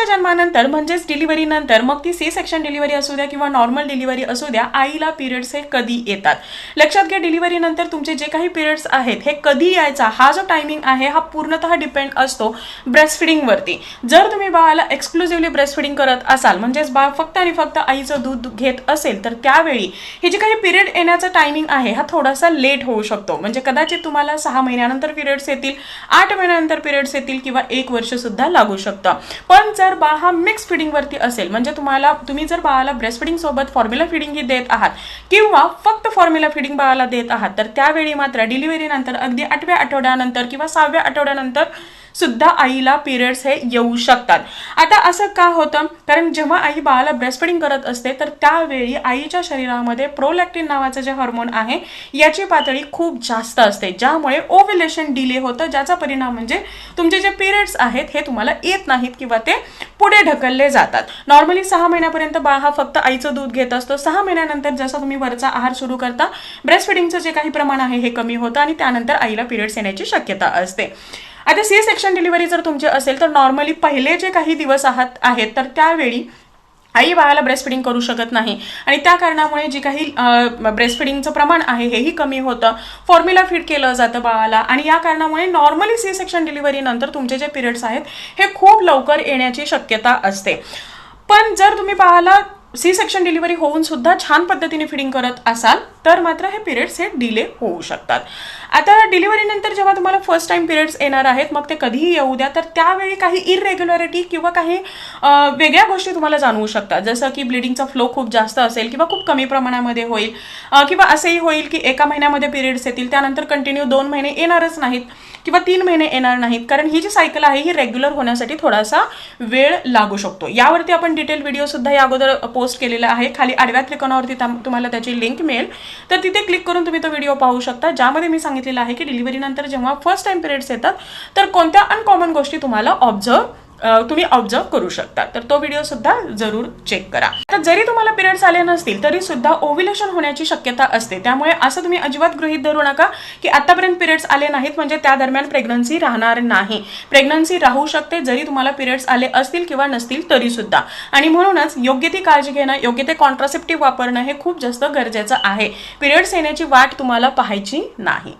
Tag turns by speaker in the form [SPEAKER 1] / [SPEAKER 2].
[SPEAKER 1] बाळाच्या जन्मानंतर म्हणजेच डिलिव्हरी नंतर मग ती सी सेक्शन डिलिव्हरी असू द्या किंवा नॉर्मल डिलिव्हरी असू द्या आईला पिरियड्स हे कधी येतात? लक्षात घ्या डिलिव्हरी नंतर तुमचे जे काही पिरियड्स आहेत हे कधी यायचा? हा जो टायमिंग आहे हा पूर्णतः डिपेंड असतो ब्रेस्ट फिडिंगवरती जर तुम्ही बाळाला एक्सक्लुझिव्हली ब्रेस्ट फिडिंग करत असाल म्हणजेच बाळ फक्त आणि फक्त आईचं दूध घेत असेल तर त्यावेळी हे जे काही पिरियड येण्याचा टायमिंग आहे हा थोडासा लेट होऊ शकतो. म्हणजे कदाचित तुम्हाला सहा महिन्यानंतर पिरियड्स येतील आठ महिन्यानंतर पिरियड्स येतील किंवा एक वर्ष सुद्धा लागू शकतं. पण जर बाळ हा मिक्स फिडिंगवरती असेल म्हणजे तुम्हाला तुम्ही जर बाळाला ब्रेस्ट फिडिंग सोबत फॉर्म्युला फिडिंग ही देत आहात किंवा फक्त फॉर्म्युला फिडिंग बाळाला देत आहात तर त्यावेळी मात्र डिलिव्हरी नंतर अगदी आठव्या आठवड्यानंतर किंवा सहाव्या आठवड्यानंतर सुद्धा आईला पिरियड्स हे येऊ शकतात. आता असं का होतं? कारण जेव्हा आई बाळाला ब्रेस्टफिडिंग करत असते तर त्यावेळी आईच्या शरीरामध्ये प्रोलॅक्टिन नावाचं जे हार्मोन आहे याची पातळी खूप जास्त असते. ज्यामुळे ओव्हिलेशन डिले होतं ज्याचा परिणाम म्हणजे तुमचे जे पिरियड्स आहेत हे तुम्हाला येत नाहीत किंवा ते पुढे ढकलले जातात. नॉर्मली सहा महिन्यापर्यंत बाळ हा फक्त आईचं दूध घेत असतो. सहा महिन्यानंतर जसं तुम्ही वरचा आहार सुरू करता ब्रेस्ट फिडिंगचं जे काही प्रमाण आहे हे कमी होतं आणि त्यानंतर आईला पिरियड्स येण्याची शक्यता असते. आता सी सेक्शन डिलिव्हरी जर तुमची असेल तर नॉर्मली पहिले जे काही दिवस आहात आहेत तर त्यावेळी आई बाळाला ब्रेस्टफिडिंग करू शकत नाही. आणि त्या कारणामुळे जी काही ब्रेस्टफिडिंगचं प्रमाण आहे हेही कमी होतं. फॉर्म्युला फीड केलं जातं बाळाला आणि या कारणामुळे नॉर्मली सी सेक्शन डिलिव्हरी नंतर तुमचे जे पिरियड्स आहेत हे खूप लवकर येण्याची शक्यता असते. पण जर तुम्ही बाळाला सी सेक्शन डिलिव्हरी होऊन सुद्धा छान पद्धतीने फिडिंग करत असाल तर मात्र हे पिरियड्स हे डिले होऊ शकतात. आता डिलिव्हरीनंतर जेव्हा तुम्हाला फर्स्ट टाइम पिरियड्स येणार आहेत मग ते कधीही येऊ द्या तर त्यावेळी काही इरेग्युलॅरिटी किंवा काही वेगळ्या गोष्टी तुम्हाला जाणवू शकतात. जसं की ब्लिडिंगचा फ्लो खूप जास्त असेल किंवा खूप कमी प्रमाणामध्ये होईल किंवा असंही होईल की एका महिन्यामध्ये पिरियड्स येतील त्यानंतर कंटिन्यू दोन महिने येणारच नाहीत. किंवा तीन महिने येणार नाहीत. कारण ही जी सायकल आहे ही रेग्युलर होण्यासाठी थोडासा वेळ लागू शकतो. यावरती आपण डिटेल व्हिडिओसुद्धा या अगोदर पोस्ट केलेला आहे. खाली आडव्या त्रिकोणावरती तुम्हाला त्याची लिंक मिळेल. तर तिथे क्लिक करून तुम्ही तो व्हिडिओ पाहू शकता. ज्यामध्ये मी सांगितलेलं आहे की डिलिव्हरी नंतर जेव्हा फर्स्ट टाइम पिरियड्स येतात तर कोणत्या अनकॉमन गोष्टी तुम्हाला ऑब्झर्व तुम्ही ऑब्झर्व करू शकता. तर तो व्हिडिओ सुद्धा जरूर चेक करा. तर जरी तुम्हाला पिरियड्स आले नसतील तरी सुद्धा ओव्युलेशन होण्याची शक्यता असते. त्यामुळे असं तुम्ही अजिबात गृहीत धरू नका की आतापर्यंत पिरियड्स आले नाहीत म्हणजे त्या दरम्यान प्रेग्नन्सी राहणार नाही. प्रेग्नन्सी राहू शकते जरी तुम्हाला पिरियड्स आले असतील किंवा नसतील तरी सुद्धा. आणि म्हणूनच योग्य ती काळजी घेणं योग्य ते कॉन्ट्रासेप्टिव्ह वापरणं हे खूप जास्त गरजेचं आहे. पिरियड्स येण्याची वाट तुम्हाला पाहायची नाही.